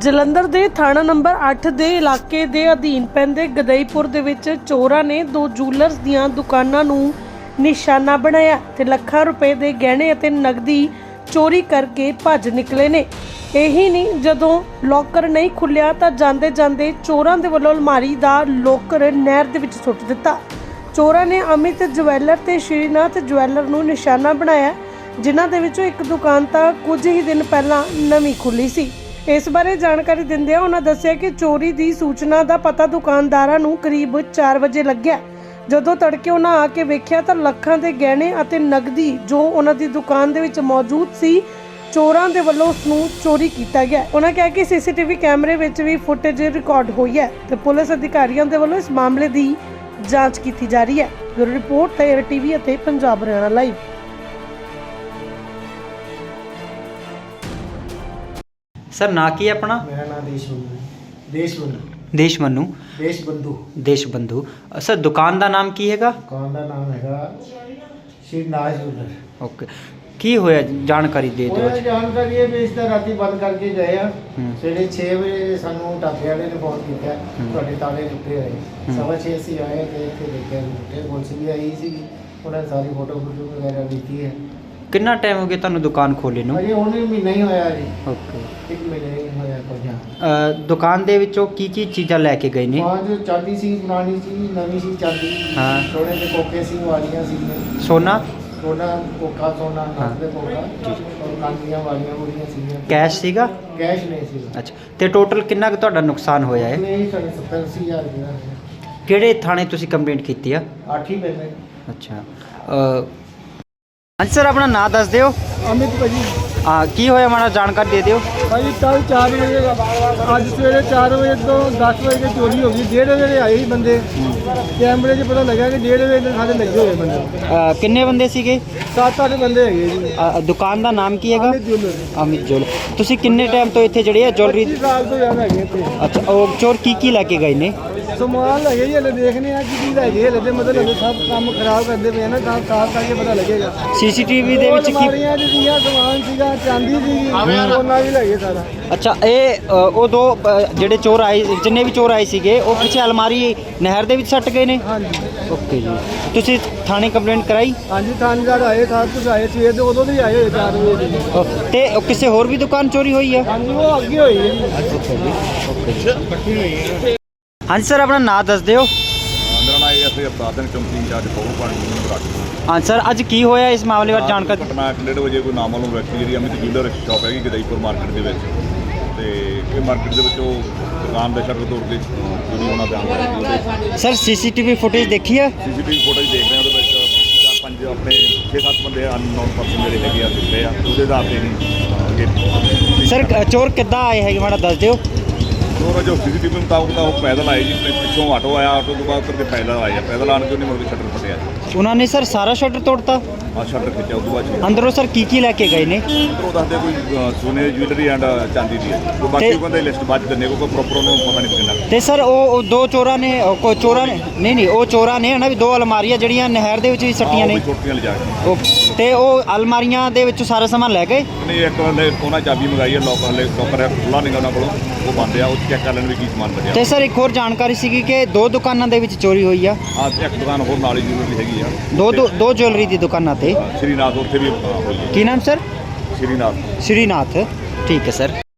ਜਲੰਧਰ ਦੇ ਥਾਣਾ ਨੰਬਰ 8 ਦੇ ਇਲਾਕੇ ਦੇ ਅਧੀਨ ਪੈਂਦੇ ਗਦਈਪੁਰ ਦੇ ਵਿੱਚ ਚੋਰਾਂ ਨੇ ਦੋ ਜੂਲਰਸ ਦੀਆਂ ਦੁਕਾਨਾਂ ਨੂੰ ਨਿਸ਼ਾਨਾ ਬਣਾਇਆ ਤੇ ਲੱਖਾਂ ਰੁਪਏ ਦੇ ਗਹਿਣੇ ਅਤੇ ਨਗਦੀ ਚੋਰੀ ਕਰਕੇ ਭੱਜ ਨਿਕਲੇ ਨੇ। ਇਹੀ ਨਹੀਂ, ਜਦੋਂ ਲੋਕਰ ਨਹੀਂ ਖੁੱਲਿਆ ਤਾਂ ਜਾਂਦੇ ਜਾਂਦੇ ਚੋਰਾਂ ਦੇ ਵੱਲੋਂ ਅਲਮਾਰੀ ਦਾ ਲੋਕਰ ਨਹਿਰ ਦੇ ਵਿੱਚ ਸੁੱਟ ਦਿੱਤਾ। ਚੋਰਾਂ ਨੇ ਅਮਿਤ ਜਵੈਲਰ ਤੇ ਸ਼੍ਰੀਨਾਥ ਜਵੈਲਰ ਨੂੰ ਨਿਸ਼ਾਨਾ ਬਣਾਇਆ, ਜਿਨ੍ਹਾਂ ਦੇ ਵਿੱਚੋਂ ਇੱਕ ਦੁਕਾਨ ਤਾਂ ਕੁਝ ਹੀ ਦਿਨ ਪਹਿਲਾਂ ਨਵੀਂ ਖੁੱਲੀ ਸੀ। ਇਸ ਬਾਰੇ ਜਾਣਕਾਰੀ ਦਿੰਦਿਆਂ ਉਹਨਾਂ ਦੱਸਿਆ ਕਿ ਚੋਰੀ ਦੀ ਸੂਚਨਾ ਦਾ ਪਤਾ ਦੁਕਾਨਦਾਰਾਂ ਨੂੰ ਕਰੀਬ 4 ਵਜੇ ਲੱਗਿਆ। ਜਦੋਂ ਤੜਕੇ ਉਹਨਾਂ ਆ ਕੇ ਵੇਖਿਆ ਤਾਂ ਲੱਖਾਂ ਦੇ ਗਹਿਣੇ ਅਤੇ ਨਗਦੀ ਜੋ ਉਹਨਾਂ ਦੀ ਦੁਕਾਨ ਦੇ ਵਿੱਚ ਮੌਜੂਦ ਸੀ, ਚੋਰਾਂ ਦੇ ਵੱਲੋਂ ਉਸ ਨੂੰ ਚੋਰੀ ਕੀਤਾ ਗਿਆ। ਉਹਨਾਂ ਕਿਹਾ ਕਿ ਸੀਸੀਟੀਵੀ ਕੈਮਰੇ ਵਿੱਚ ਵੀ ਫੁਟੇਜ ਰਿਕਾਰਡ ਹੋਈ ਹੈ ਤੇ ਪੁਲਿਸ ਅਧਿਕਾਰੀਆਂ ਦੇ ਵੱਲੋਂ ਇਸ ਮਾਮਲੇ ਦੀ ਜਾਂਚ ਕੀਤੀ ਜਾ ਰਹੀ ਹੈ। ਬਿਊਰੋ ਰਿਪੋਰਟ ਤੇ ਟੀਵੀ ਅਤੇ ਪੰਜਾਬ ਹਰਿਆਣਾ ਲਾਈਵ। ਸਰ ਨਾਂ ਕੀ ਹੈ ਆਪਣਾ? ਮੇਰਾ ਨਾਮ ਦੇਸ਼ ਬੰਧੂ ਦੇਸ਼ ਬੰਧੂ ਦੇਸ਼ ਮੰਨੂ ਦੇਸ਼ ਬੰਧੂ ਦੇਸ਼ ਬੰਧੂ ਅ, ਸਰ ਦੁਕਾਨ ਦਾ ਨਾਮ ਕੀ ਹੈਗਾ? ਦੁਕਾਨ ਦਾ ਨਾਮ ਹੈਗਾ ਸ਼੍ਰੀ ਨਾਜ ਜੁਲਰ ਓਕੇ। ਕੀ ਹੋਇਆ? ਜਾਣਕਾਰੀ ਦੇ ਦਿਓ ਉਹ ਜਾਣਕਾਰੀ ਇਹ ਵੀ ਇਸ ਤਰ੍ਹਾਂ ਰਾਤੀ ਬੰਦ ਕਰਕੇ ਗਏ ਆ। ਹੂੰ। ਸਵੇਰੇ 6 ਵਜੇ ਸਾਨੂੰ ਢਾਬੇ ਵਾਲੇ ਨੇ ਫੋਨ ਕੀਤਾ। ਹੂੰ। ਤੁਹਾਡੇ ਤਾਲੇ ਟੁੱਟੇ ਹੋਏ। ਹੂੰ। ਸਵਾ ਛੇ ਅਸੀਂ ਆਏ ਤੇ ਇੱਥੇ ਦੇਖਿਆ ਟੁੱਟੇ ਪੁਲਿਸ ਵੀ ਆਈ ਸੀ ਉਹਨਾਂ ਨੇ ਸਾਰੀ ਫੋਟੋ ਫੋਟੋ ਵਗੈਰਾ ਲਿੱਤੀ ਹੈ। ਕਿੰਨਾ ਟਾਈਮ ਹੋ ਗਿਆ ਤੁਹਾਨੂੰ ਦੁਕਾਨ ਖੋਲੇ ਨੂੰ? ਅਜੇ ਉਹਨੇ ਮਹੀਨਾ ਹੀ ਹੋਇਆ ਜੀ। ਓਕੇ ਇੱਕ ਮਹੀਨਾ ਹੀ ਹੋਇਆ ਕੋਈ ਅ, ਦੁਕਾਨ ਦੇ ਵਿੱਚੋਂ ਕੀ ਕੀ ਚੀਜ਼ਾਂ ਲੈ ਕੇ ਗਏ ਨੇ? ਪੰਜ ਚਾਂਦੀ ਸੀ ਪੁਰਾਣੀ ਸੀ ਨਵੀਂ ਸੀ ਚਾਂਦੀ। ਹਾਂ। ਥੋੜੇ ਜਿਹੇ ਕੋਕੇ ਸੀ ਵਾਲੀਆਂ ਸੀ। ਸੋਨਾ? ਸੋਨਾ ਕੋਕਾ ਸੋਨਾ ਹਾਂ। ਦੇ ਕੋਕਾ। ਜੀ। ਔਰ ਕਾਂਡੀਆਂ ਵਾਲੀਆਂ ਕੁੜੀਆਂ ਸੀਗੀਆਂ। ਕੈਸ਼ ਸੀਗਾ? ਕੈਸ਼ ਨਹੀਂ ਸੀ ਅੱਛਾ। ਤੇ ਟੋਟਲ ਕਿੰਨਾ ਕੁ ਤੁਹਾਡਾ ਨੁਕਸਾਨ ਹੋਇਆ ਹੈ? ਨਹੀਂ ਸਾਡੇ 70 ਅੱਸੀ ਹਜ਼ਾਰ ਰੁਪਇਆ ਕਿਹੜੇ ਥਾਣੇ ਤੁਸੀਂ ਕੰਪਲੇਂਟ ਕੀਤੀ ਆ? ਹੀ ਪੈਸੇ ਅੱਛਾ। ਅ, ਹਾਂਜੀ ਸਰ ਆਪਣਾ ਨਾਂ ਦੱਸ ਦਿਓ। ਅਮਿਤ ਭਾਜੀ। ਆ ਕੀ ਹੋਇਆ? ਮਾੜਾ ਜਾਣਕਾਰੀ ਦੇ ਦਿਓ। ਭਾਜੀ ਕੱਲ 4 ਵਜੇ ਅੱਜ ਸਵੇਰੇ 4 ਵਜੇ ਤੋਂ 10 ਵਜੇ ਦੀ ਚੋਰੀ ਹੋ ਗਈ। 1:30 ਵਜੇ ਆਏ ਸੀ ਬੰਦੇ। ਕੈਮਰੇ 'ਚ ਪਤਾ ਲੱਗਾ ਕਿ 1:30 ਵਜੇ ਦੇ ਸਾਡੇ ਲੱਗੇ ਹੋਏ ਬੰਦੇ। ਕਿੰਨੇ ਬੰਦੇ ਸੀਗੇ? ਸੱਤ ਅੱਠ ਬੰਦੇ ਹੈਗੇ ਜੀ। ਦੁਕਾਨ ਦਾ ਨਾਮ ਕੀ ਹੈਗਾ? ਅਮਿਤ ਜੁਲਰ ਅਮਿਤ ਜੋਲ ਤੁਸੀਂ ਕਿੰਨੇ ਟਾਈਮ ਤੋਂ ਇੱਥੇ ਜਿਹੜੇ ਆ? ਜੁਐਲਰੀ 25 ਸਾਲ ਤੋਂ ਜ਼ਿਆਦਾ ਹੈਗੇ ਇੱਥੇ। ਅੱਛਾ ਉਹ ਚੋਰ ਕੀ ਕੀ ਲੈ ਕੇ ਗਏ ਨੇ? ਸਮਾਨ ਲੱਗੇ ਜੀ ਹਲੇ ਦੇਖਨੇ ਆ ਕੀ ਕੀ ਲੱਗੇ ਹਲੇ ਤੇ ਮਤਲਬ ਹਲੇ ਸਭ ਕੰਮ ਖਰਾਬ ਕਰਦੇ ਪਏ ਆ ਨਾ ਤਾਂ ਸਾਫ਼ ਕਰਕੇ ਪਤਾ ਲੱਗੇਗਾ। ਸੀਸੀਟੀਵੀ ਦੇ ਵਿੱਚ ਕੀ 'ਚ ਸੀਗਾ ਸਮਾਨ ਸੀਗਾ ਚਾਂਦੀ ਸੀਗੀ ਉਹਨਾਂ ਵੀ ਲੱਗੇ ਸਾਰਾ। ਅੱਛਾ ਇਹ ਅ, ਉਹ ਦੋ ਅ, ਜਿਹੜੇ ਚੋਰ ਆਏ ਜਿੰਨੇ ਵੀ ਚੋਰ ਆਏ ਸੀਗੇ ਉਹ ਪਿੱਛੇ ਅਲਮਾਰੀ ਨਹਿਰ ਦੇ ਵਿੱਚ ਸੱਟ ਗਏ ਨੇ? ਹਾਂਜੀ। ਓਕੇ ਜੀ। ਤੁਸੀਂ ਥਾਣੇ ਕੰਪਲੇਂਟ ਕਰਾਈ? ਹਾਂਜੀ ਥਾਣੇਦਾਰ ਆਏ ਸਭ ਕੁਝ ਆਏ ਸਵੇਰ ਦੇ ਉਦੋਂ ਦੇ ਹੀ ਆਏ ਹੋਏ 4 ਵਜੇ ਦੇ। ਅ, ਤੇ ਉਹ ਕਿਸੇ ਹੋਰ ਵੀ ਦੁਕਾਨ ਚੋਰੀ ਹੋਈ ਆ? ਹਾਂਜੀ ਉਹ ਅੱਗੇ ਹੋਈ ਹੈ ਜੀ। ਓਕੇ ਜੀ। ਓਕੇ ਹਾਂਜੀ ਸਰ ਆਪਣਾ ਨਾਮ ਦੱਸ ਦਿਓ। ਮੇਰਾ ਨਾਮ ਹੈ ਐਸਏ ਅਵਤਾਰ ਸਿੰਘ ਚੌਂਕੀ ਇੰਚਾਰਜ ਪਹੁ ਪਾਣੀ ਨੂੰ ਬਰਾਕ ਹਾਂ ਸਰ ਅੱਜ ਕੀ ਹੋਇਆ ਇਸ ਮਾਮਲੇ ਬਾਰੇ ਜਾਣਕਾਰੀ ਘਟਨਾ 1:30 ਵਜੇ ਕੋਈ ਨਾਮਾਲੂਮ ਵਿਅਕਤੀ ਜਿਹੜੀ ਅਮਿਤ ਜੂਲਰ ਸ਼ਾਪ ਹੈਗੀ ਗਦਾਈਪੁਰ ਮਾਰਕੀਟ ਦੇ ਵਿੱਚ। ਤੇ ਇਹ ਮਾਰਕੀਟ ਦੇ ਵਿੱਚੋਂ ਦੁਕਾਨ ਦੇ ਸ਼ਟਰ ਤੋੜ ਕੇ ਚੋਰੀ ਹੋਣਾ ਬਿਆਨ ਹੋਇਆ ਜੀ ਉਹਦੇ ਸਰ ਸੀਸੀਟੀਵੀ ਫੁਟੇਜ ਦੇਖੀ ਆ ਸੀਸੀਟੀਵੀ ਫੁਟੇਜ ਦੇਖ ਰਹੇ ਹਾਂ ਉਹਦੇ ਵਿੱਚ ਚਾਰ ਪੰਜ ਆਪਣੇ 6-7 ਬੰਦੇ ਅਨਨੋਨ ਪਰਸਨ ਜਿਹੜੇ ਹੈਗੇ ਆ ਦਿਖਦੇ ਆ ਉਹਦੇ ਆਧਾਰ ਤੇ ਨਹੀਂ ਸਰ ਚੋਰ ਕਿੱਦਾਂ ਆਏ ਹੈਗੇ ਮਾੜਾ ਦੱਸ ਦਿਓ। ਉਹ ਜੋ ਸੀਸੀਟੀਵੀ ਮੁਤਾਬਕ ਤਾਂ ਉਹ ਪੈਦਲ ਆਏ ਜੀ ਪਿੱਛੋਂ ਆਟੋ ਆਇਆ ਆਟੋ ਤੋਂ ਬਾਅਦ ਕਰਕੇ ਪੈਦਲ ਆਏ ਆ। ਪੈਦਲ ਆਣ ਕੇ ਉਹਨੇ ਮੁੜ ਕੇ ਸ਼ਟਰ ਫਟਿਆ ਉਹਨਾਂ ਨੇ ਸਰ ਸਾਰਾ ਸ਼ਟਰ ਤੋੜਤਾ? ਆ ਸ਼ਟਰ ਖਿੱਚਿਆ ਤੋਂ ਬਾਅਦ ਅੰਦਰੋਂ ਸਰ ਕੀ ਕੀ ਲੈ ਕੇ ਗਏ ਨੇ? ਉਹ ਦੱਸਦੇ ਕੋਈ ਅ, ਸੋਨੇ ਦੀ ਜੁਐਲਰੀ ਐਂਡ ਚਾਂਦੀ ਦੀ ਹੈ। ਕੋਈ ਬਾਕੀ ਤੇ- ਕਹਿੰਦੇ ਲਿਸਟ ਬਾਅਦ 'ਚ ਦਿੰਦੇ ਕੋਈ ਪ੍ਰੋਪਰ ਉਹਨੂੰ ਪਤਾ ਨਹੀਂ ਕਿੰਨਾ ਤੇ ਸਰ ਉਹ ਉਹ ਦੋ ਚੋਰਾਂ ਨੇ ਉਹ ਕੋ ਚੋਰਾਂ ਨੇ? ਨਹੀਂ ਨਹੀਂ ਉਹ ਚੋਰਾਂ ਨੇ ਹਨਾ ਵੀ ਦੋ ਅਲਮਾਰੀਆਂ ਜਿਹੜੀਆਂ ਨਹਿਰ ਦੇ ਵਿੱਚ ਵੀ ਸੱਟੀਆਂ ਨੇ? ਛੋਟੀਆਂ ਲਿਜਾ ਕੇ। ਉਹ ਤੇ ਉਹ ਅਲਮਾਰੀਆਂ ਦੇ ਵਿੱਚੋਂ ਸਾਰਾ ਸਮਾਨ ਲੈ ਗਏ? ਨਹੀਂ ਇੱਕ ਬੰਦੇ ਉਹਨਾਂ ਚਾਬੀ ਮੰਗਾਈ ਹੈ ਲੋਕ ਹਲੇ ਲੋਕਰ ਖੁੱਲਾ ਨਹੀਂ ਗਾ ਉਹਨਾਂ ਕੋਲੋਂ ਉਹ ਬੰਦ ਆ ਉਹ ਚੈੱਕ ਕਰ ਲੈਣ ਵੀ ਕੀ ਸਮਾਨ ਬਚਿਆ ਤੇ ਸਰ ਇੱਕ ਹੋਰ ਜਾਣਕਾਰੀ ਸੀਗੀ ਕਿ ਦੋ ਦੁਕਾਨਾਂ ਦੇ ਵਿੱਚ ਚੋਰੀ ਹੋਈ ਆ। ਆ ਇੱਕ ਦੁਕਾਨ ਹੋਰ ਨਾਲ ਹੀ ਜੁਐਲਰੀ ਹੈਗੀ ਆ। ਦੋ ਦੋ ਦੋ ਜੁਐਲਰੀ ਦੀ ਦੁਕਾਨਾਂ ਤੇ। ਸ਼੍ਰੀਨਾਥ ਉੱਥੇ ਵੀ ਅ, ਹੋਈ ਹੈ ਕੀ ਨਾਮ ਸਰ? ਸ਼੍ਰੀਨਾਥ। ਸ਼੍ਰੀਨਾਥ। ਠੀਕ ਹੈ ਸਰ।